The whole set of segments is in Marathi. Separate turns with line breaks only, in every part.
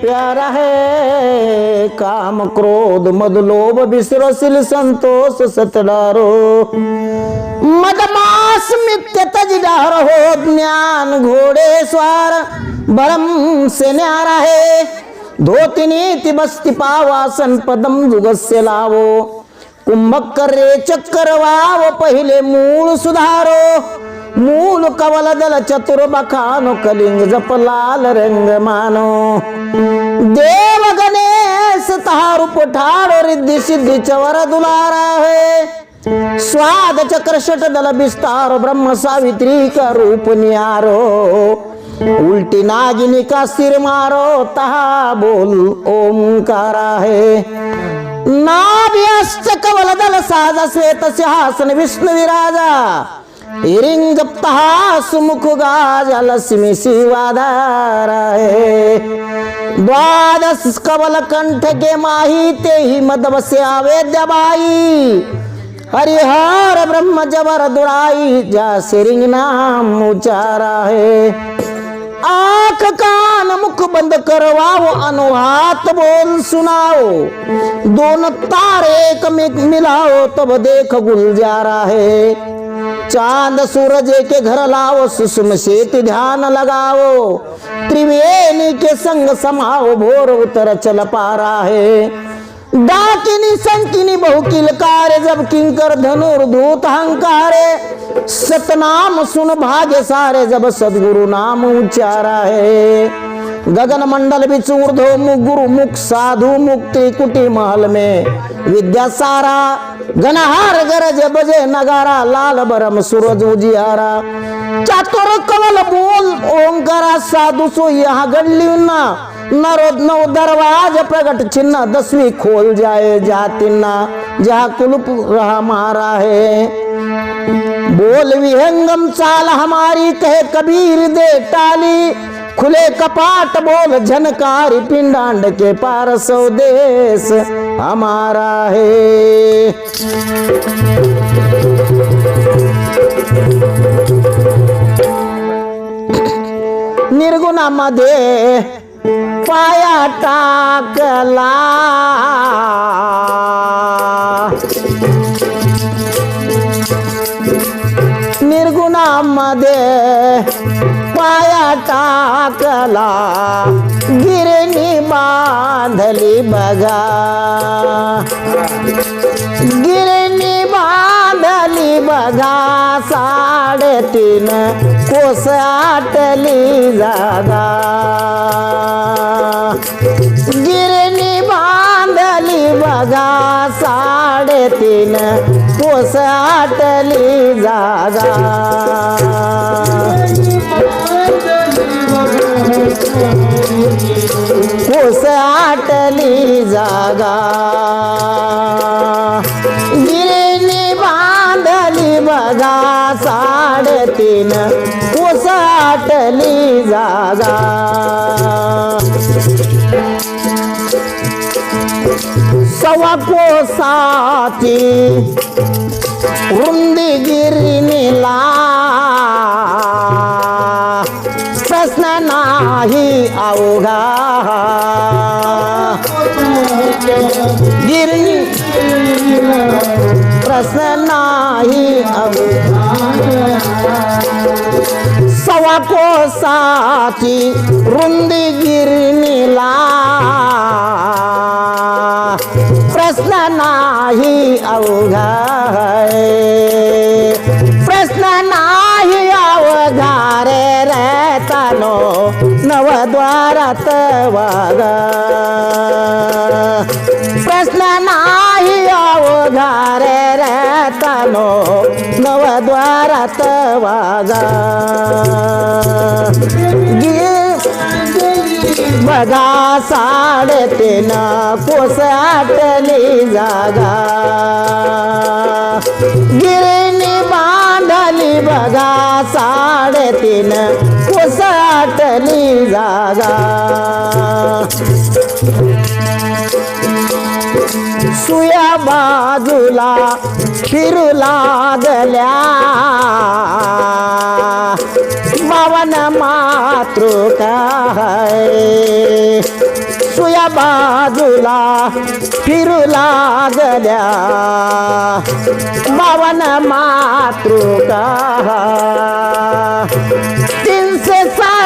प्यारा है काम क्रोध मद लोभ विसरसिल संतोष सतडारो। मदमास मित्य तज डार हो ज्ञान घोडे स्वार भरम से न्यारा है। धोती नीति बस्ती पावासन पदम जुगस्य लावो। कुंभक रे चक्कर वाव पहिले मूळ सुधारो। मूल कवल दल चतुर बखानो कलिंग जप लाल रंग मानो. देव गणेश तारूप ठाडो रिद्धि सिद्धि चवर दुलारा है. स्वाद चक्र शट दल विस्तार ब्रह्म सावित्री का रूप नियारो उल्टी नागिनी का सिर मारो तहा बोल ओंकार है. नाभ्यश्च कवल दल साज श्वेत सिंहासन विष्णु विराजा. गाज लक्ष्मी द्वादश कवल कंठ के माही ते ही मदव से आवेद्य बाई हरिहर ब्रह्म जबर दुराई जा सिरिंग नाम उचारा है। आख कान मुख बंद करवाओ, अनुहात बोल सुनाओ। दोनों तारे एक मिलाओ, तब देख गुलजारा है। चाँद सूरज के घर लाओ, सुषम शेत ध्यान लगाओ। त्रिवेणी के संग समाओ, भोर उतर चल पा रहा। है डाकिनी, संकिनी, बहुकिल कार्य, जब किंकर धनुर्धूत हंकारे। सतनाम, सुन भाग्य सारे, जब सदगुरु नाम उच्चारा है गगन मंडल बिचूर्धो मुख गुरु मुख साधु मुक्ति कुटी महल में। विद्या सारा, गनहार गरज बजे नगारा, लाल बरम सूरज उजियारा। चातुर कवल बोल ओंकारा साधु सो यहाँ गढ़ली ना नरो नौ दरवाज प्रगट चिन्ह दसवीं खोल जाए जातिन्ना। जहाँ कुलुप रहा मारा है। बोल विहंगम चाल हमारी, कहे कबीर दे टाली। खुले कपाट बोल झनकारी पिंडांड के पार स्वदेश हमारा है। निर्गुणामध्ये पाया टाकला। निर्गुणामध्ये पाया टाकला गिरणी बांधली बघा. गिरणी बांधली बघा साडेतीन कोस आटली जागा. गिरणी बांधली बघा साडेतीन कोस आटली जागा. कोस आटली जागा. गिरणी बांधली बघा साडेतीन कोस आटली जागा. सवा कोसाची रुंदी गिरणीला प्रश्न नाही अवघा. गिरणी प्रश्न नाही अवघा. सवा कोसाची रुंदी गिरणीला. प्रश्न नाही अवघा. नवद्वारात वागा. प्रश्न नाही अवघार रे रेतानो नवद्वारात वागा. बघा साडेतीन कोस जागा. गिरणी बांधली बघा साडेतीन कोस जागा. सुया बाजूला फिरू लागल्या. बावन मातृ काय सुया बाजूला फिरू लागल्या. बावन मातृका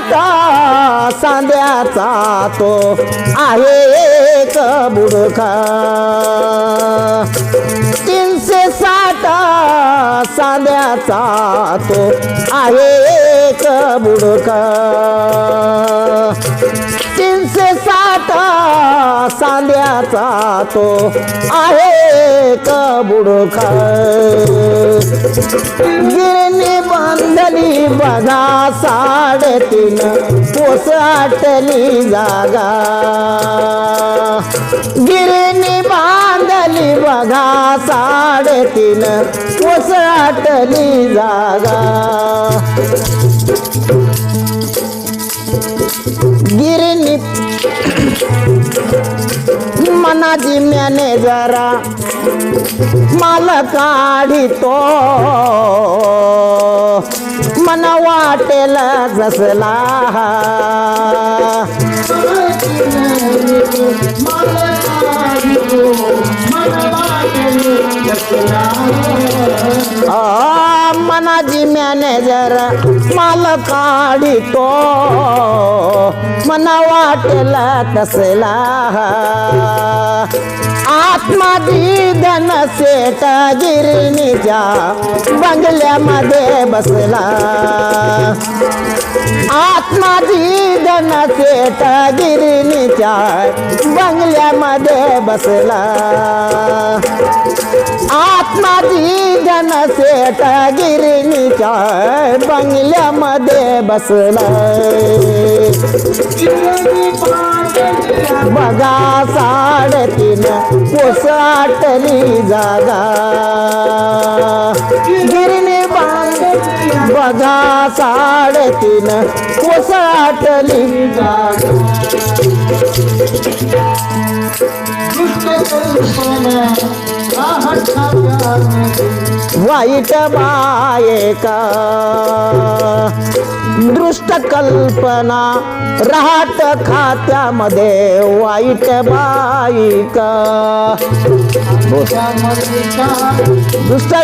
साठ सांध्याचा तो आहे एक बुडखा. तीनशे आता साध्याचा तो आहे एक बुडका. तीनशे साठ सांध्याचा तो आहे एक बुडका. गिरणी बांधली बघा साडेतीन पोस आटली जागा. गिरणी बांधली जागा साडेतीन पोस जागा. गिरणी मनाची जरा माल काढितो मन वाटेल जसला. मला मनाची मॅनेजर माल काढितो मन वाटेल तसला आत्माची धन सेट गिरणीच्या बंगल्यामध्ये बसला। आत्माची धन सेट गिरणीच्या बंगल्यामध्ये बसला। आत्माजी धन सेट गिरणीच्या बंगल्यामध्ये बसला बघा साडेतीन कोसाटली जागा. गिरणी बांध बघा साडेतीन कोसाटली जागा. वाईट बायका. दृष्ट कल्पना राहत खात्यामध्ये वाईट बाईक. दृष्ट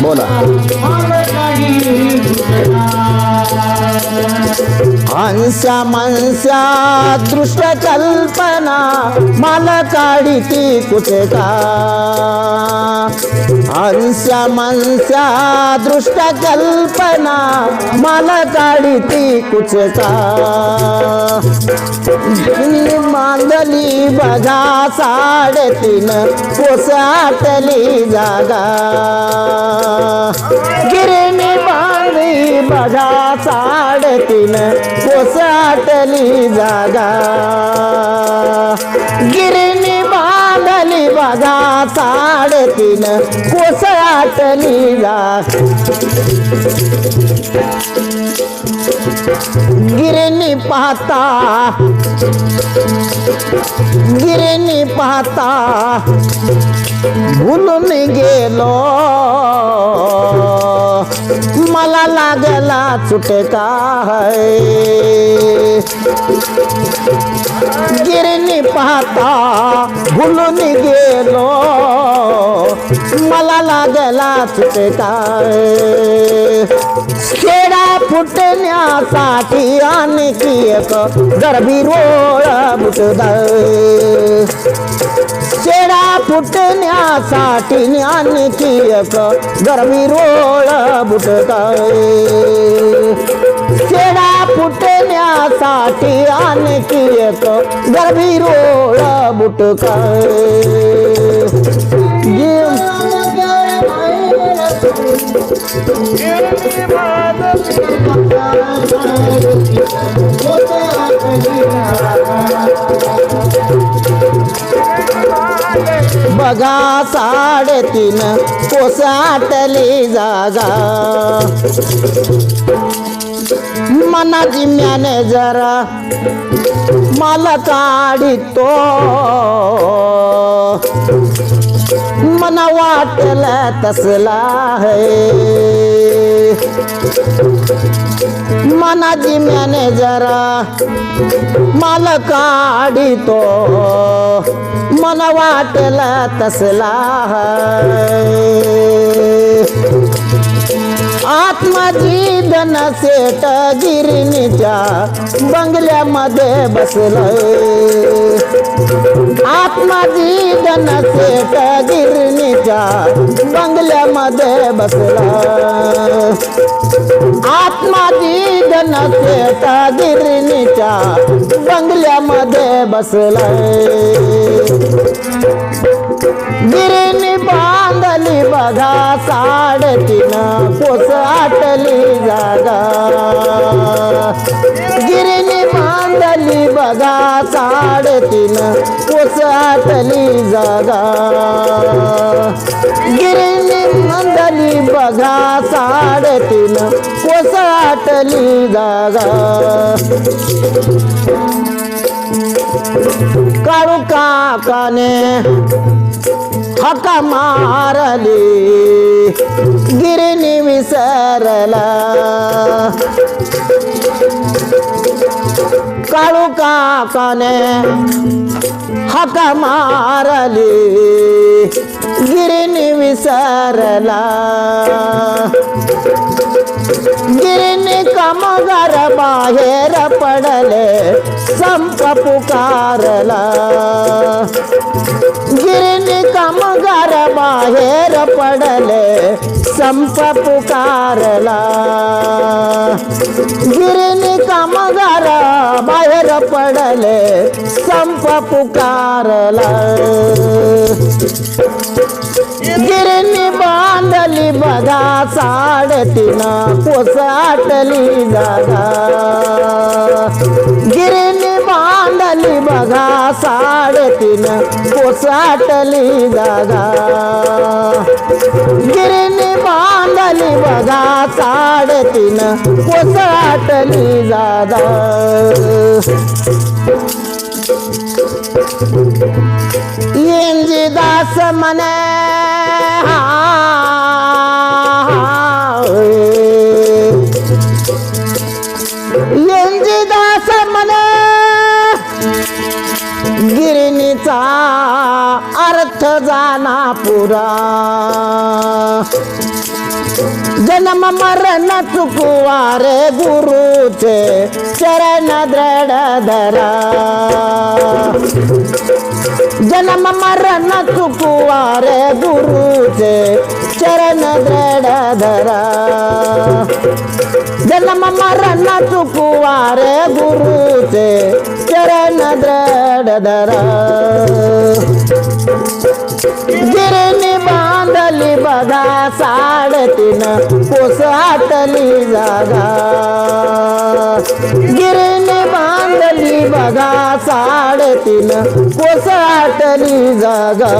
बोला. हंसा मनसा दृष्ट कल्पना मला काढी ती कुठे का? हंसा मनसा दृष्ट कल्पना मला काढी ती कुठे का बांधली बघा साडेतीन कोसातली जागा. गिरणी बांधली बघा साडेतीन कोसाटली जागा. गिरणी बांधली बघा साडेतीन कोसाटली जा गिरणी पाहता. गिरणी पाहता. भुलून गेलो. मला लागला चुटका गिरणी पाहता भुलून गेलो. मला लागला चुटका शेडा फुटण्यासाठी आणखी एक गरबी रोळ बुटदा शेडा फुटण्यासाठी आणखी एक गरबी रोळ बुटका शेडा फुटण्यासाठी आणखी एक गरबी रोळ बुटका बघा साडेतीन कोसाटली जागा. मनाची मॅनेजर मला काढितो मना वाटल तसला है मनाजी मॅनेजर मला काढितो मन वाटल तसला है आत्माजी धन सेट गिरणीच्या बंगल्यामध्ये बसलय. आत्माजी धन सेट गिरणीच्या बंगल्यामध्ये बसला आत्माजी धन सेट गिरणीच्या बंगल्यामध्ये बसलाय. गिरीने बांधली बघा साडेतीन पोस आटली जागा. गिरीने बांधली बघा साडेतीन पोस आटली जागा. गिरीने बांधली बघा साडेतीन पोस आटली जागा. काळू काकाने हका मारली. गिरणी विसरला. काळू काकाने हका मारली. गिरणी विसरला. कामगार बाहेर पडले संप पुकारला गिरणी कामगार बाहेर पडले संप पुकारला गिरणी कामगार बाहेर पडले संप पुकारला बांधली बघा साडेतीन पोस आटली जागा. गिरणी बांधली बघा साडेतीन पोस आटली जागा. गिरणी बांधली बघा साडेतीन पोस आटली जागा. इंजी दास मने जाना जन्म मरण चुकवार गुरुचे चरण दृढ धरा. जन्म मरण चुकवार गुरुचे चरण दृढ धरा. जन्म मरण चुकवार गुरुचे चरण दृढ धरा. मन पोसली जागा. गिरणी बांधली बघा साडतीन कोसटली जागा.